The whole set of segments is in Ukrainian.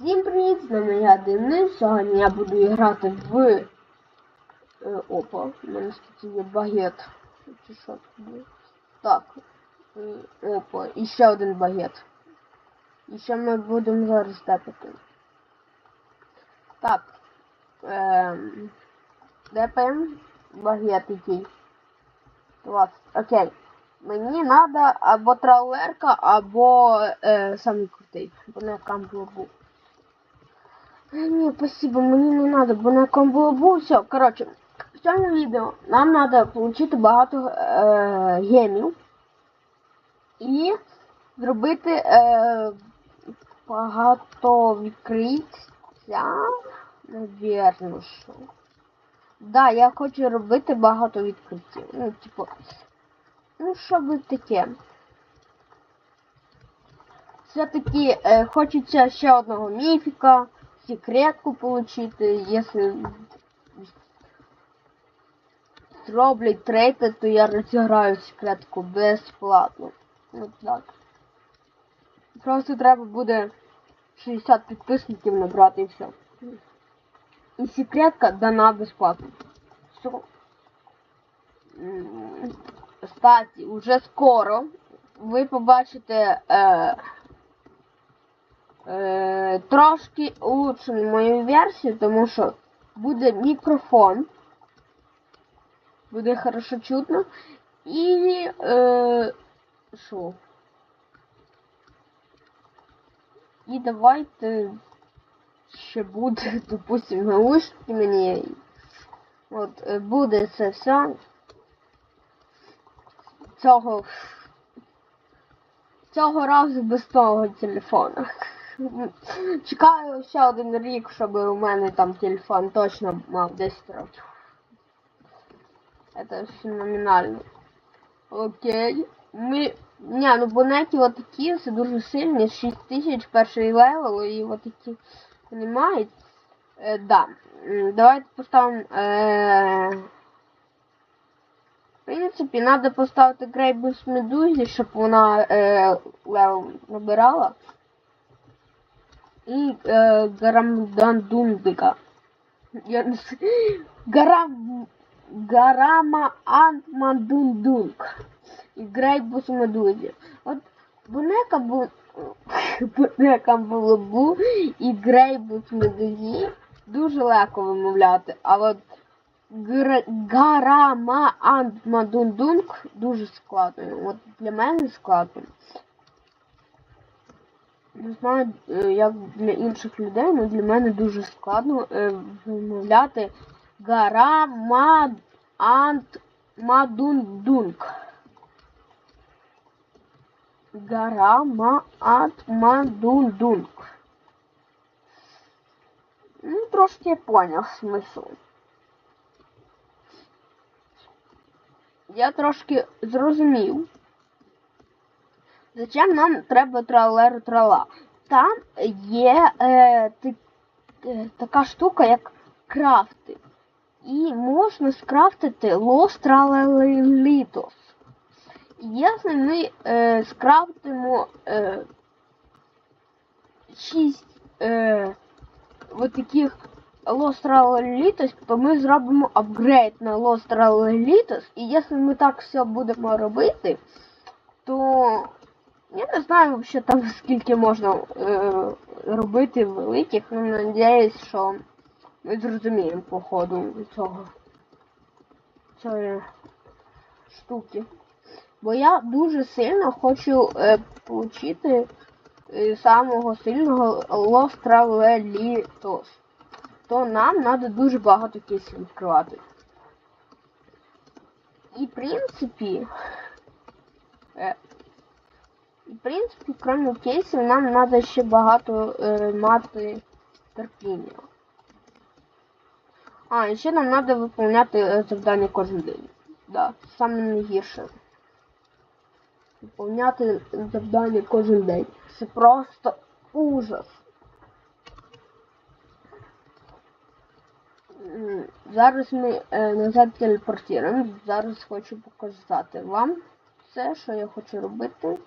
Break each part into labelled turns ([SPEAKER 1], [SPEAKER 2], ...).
[SPEAKER 1] Всім привіт, з нами я Денис. Сьогодні я буду грати в. Е, опа, у мене тут є багет. Чи що це буде? Так. Е, опа, і ще один багет. І ще ми будемо зараз тепати. Так. Ем, депаємо багет який. 20. Окей. Мені треба або траулерка, або е, самий крутий. Бо на камбурбу. Е, Ні, спасибо, мені не треба, бо на камбурбу все. Коротше, в цьому відео нам треба отримати багато е, гемів і зробити е, багато відкриття. Навірно, що. Да, я хочу робити багато відкриттів. Ну, типу. Ну, що би таке? Все-таки е, хочеться ще одного міфіка, секретку получити, якщо зроблять трейти, то я розіграю секретку безплатно. Ну так. Просто треба буде 60 підписників набрати і все. І секретка дана безплатно. Все. Кстати, уже скоро ви побачите е, е, трошки улучшену мою версію, тому що буде мікрофон, буде хорошо чутно. І е, що? І давайте ще буде, допустим, наушники мені. От, е, буде це все цього цього разу без того телефона. Чекаю ще один рік, щоб у мене там телефон точно мав 10 років. Це феноменально. Окей. Ми... Ні, ну бонеті отакі, це дуже сильні, 6000 перший левел і отакі понімають. Е, да. Давайте поставимо. Е... В принципі, треба поставити Грейбус Медузі, щоб вона е, левел набирала. І е, Гарамдандундика. Я. Гарам... Гарама Антмандундунг. І Грейбус Медузі. От Бунека бу... Бунека Булабу і Грейбус дуже легко вимовляти, а от Гр... Гарама Антмадундунг дуже складно. От для мене складно. Не знаю, е, як для інших людей, але для мене дуже складно е, вимовляти Гарама Антмадундунг. Гарама Антмадундунг. Ну, трошки я поняв смисл. я трошки зрозумів, зачем нам треба тралер трала. Там є е, ти, е, така штука, як крафти. І можна скрафтити лос тралелітос. Якщо ми е, скрафтимо е, 6 е, таких Лостралітос, то ми зробимо апгрейд на Лостралітос. І якщо ми так все будемо робити, то не знаю взагалі там скільки можна е, робити великих, але надіюсь, що ми зрозуміємо по ходу цього цієї штуки. Бо я дуже сильно хочу е, отримати е, самого сильного Лостралітос то нам треба дуже багато кейсів відкривати. І в принципі, е, і в принципі, крім кейсів, нам треба ще багато е, мати терпіння. А, і ще нам треба виконувати е, завдання кожен день. Да, саме найгірше. Виконувати завдання кожен день. Це просто ужас. Зараз ми е, назад телепортуємо. Зараз хочу показати вам все, що я хочу робити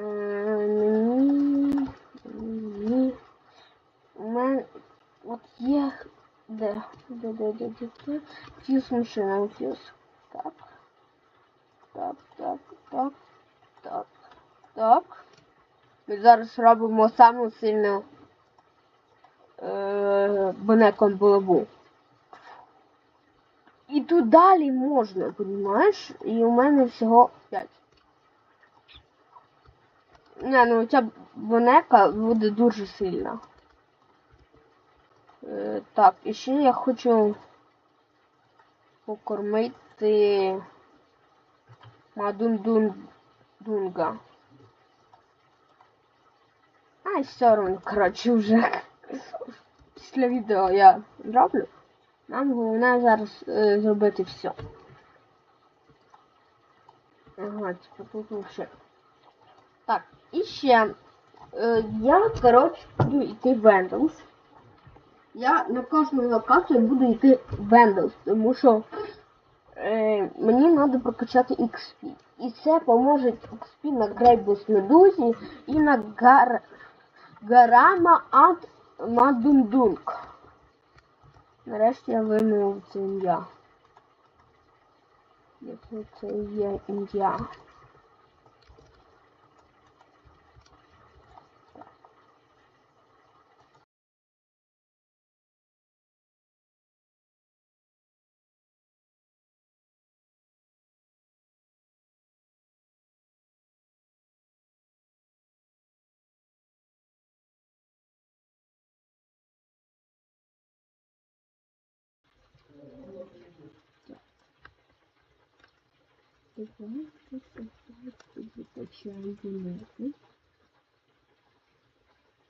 [SPEAKER 1] мені, мені, у мене, от є, де, де, де, де, де, фьюз машина, фьюз, так, так, так, так, так, так, ми зараз робимо саму сильну е, бенеком булаву. І тут далі можна, розумієш? І у мене всього 5. Не, ну ця бонека буде дуже сильна. Е, так, і ще я хочу покормити Мадундунга. Ай, все одно, коротше, вже після відео я зроблю. Нам головне зараз е, зробити все. Ага, типа тут вообще. Так, і ще е, я, коротше, буду йти в Windows. Я на кожну локацію буду йти в Windows, тому що е, мені треба прокачати XP. І це поможе XP на Грейбус Медузі і на Гар... Гарама Ад Мадундунг. Нарешті я вимовив це ім'я. Якщо це є ім'я. Закачаем монеты.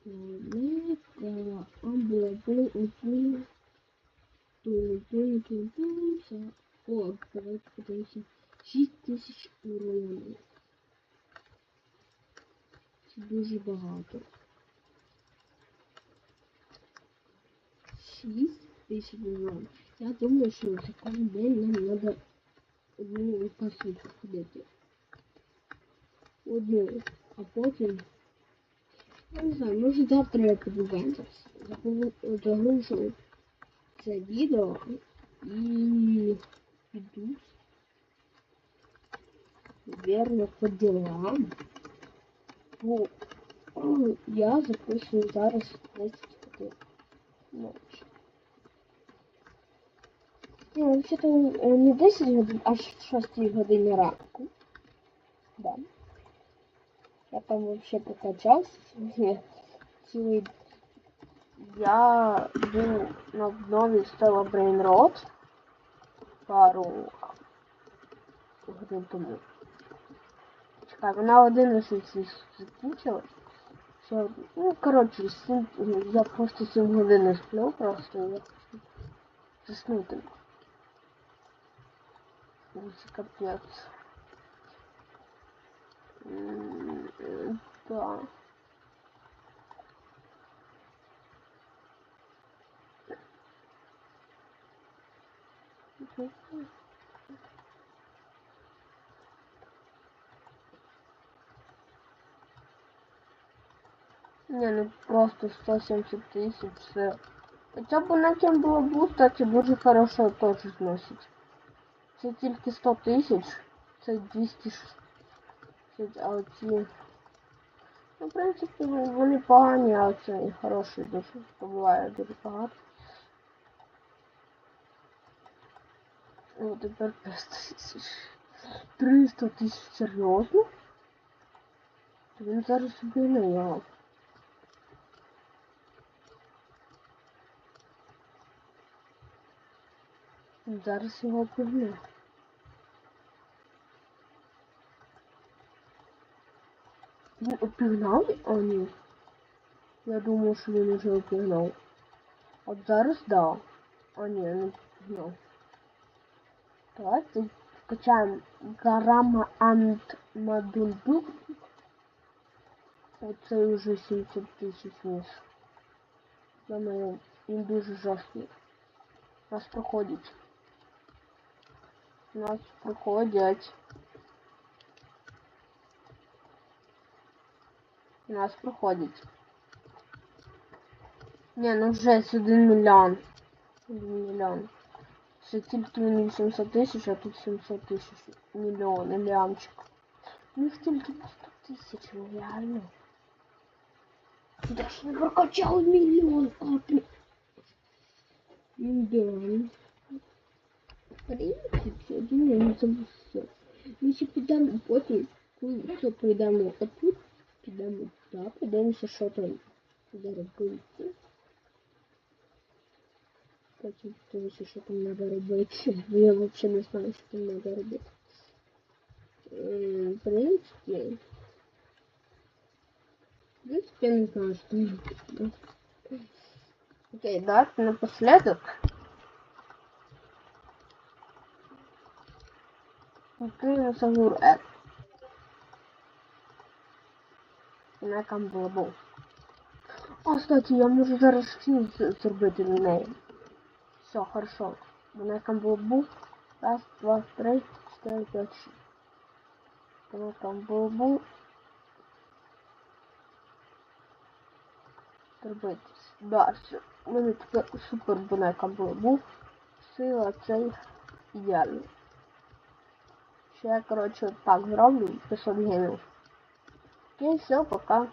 [SPEAKER 1] Монета, амбулатория, уплыл. Тун-тун-тун-тун. О, давайте подивимося. 6 тисяч урону. Це дуже багато. 6 тисяч урону. Я думаю, що за кожен день нам треба одну касу ходити. Одну. А потім. Я не знаю, може завтра я піду в Вентерс. Загрушу це відео і піду. Вірно по ділам. Бо о, я записую зараз 10 годин ночі. Ні, взагалі-то не 10 годин, а 6 годин ранку. Да. Я там вообще сьогодні. Цілий я був на обнові стала Brain Rot пару годин тому. Чекай, вона 11 закінчилась. Ще, ну, коротше, 7, я просто 7 годин сплю, просто я заснути. Це капець. Да. Не, ну просто 170 тысяч, все. Хоча б на кем було буст, кстати, дуже хорошо теж зносить. Це тільки 100 тисяч, це 260, а оці... Ну, в принципі, вони погані, а це і хороші дуже, то буває дуже багато. О, тепер 300 тисяч. 300 тисяч, серйозно? То він зараз собі не я. Зараз його пивне. Він опігнав? А ні. Я думав, що він уже опігнав. От зараз да. А ні, не опігнав. Давайте скачаємо Гарама Ант Мадунду. Оце вже 70 тисяч ніж. Думаю, він дуже жорсткий. Нас проходять. Нас проходять. Нас проходять. Не, ну вже 1 мільйон. Мільйон. Це тільки мені 700 тисяч, а тут 700 тисяч. Мільйон, лямчик. Ну ж тільки по 100 тисяч, ну реально. Сюда ж не прокачал миллион, а ты... Да. В принципе, думаю, не забув все. Ми ще підемо потім, коли все прийдемо отут, підемо туди, подивимося, що там буде робити. Потім подивимося, що там треба робити. Бо я взагалі не знаю, що там треба робити. М, В принципі, в принципе, я не знаю, что мне нужно. Окей, давайте напоследок. Відкриємо Сагур Р. На був. О, кстати, я можу зараз всі зробити на неї. Все, хорошо. На якому було був. Раз, два, три, чотири, п'ять, шість. На якому було був. зробити. Далі. У мене таке супер бонека була. Був сила цей ідеальний. Ще я, коротше, так зроблю 500 гемів. Окей, все, пока.